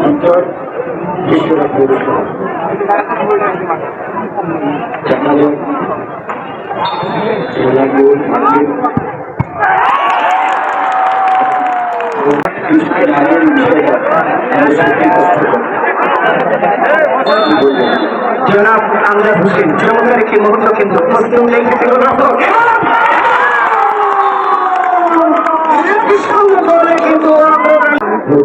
অঞ্চল বিশ্বনাথ পৌরসভা জনাব আমজাদ হোসেন চমৎকার একটি মুহূর্ত কিন্তু প্রস্তুত নেই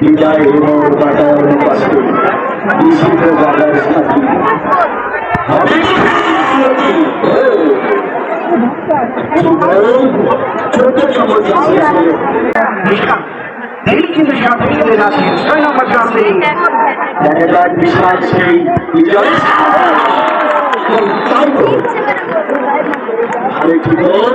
বিদায় এবং বাটার পাশে নিষিদ্ধ বাজার সাথী ছোট তিনি কিন্তু সাথীদের আছে ছয় নম্বর ক্লাসে দেখা যাক বিশাল সেই বিজয় আরেকটি গোল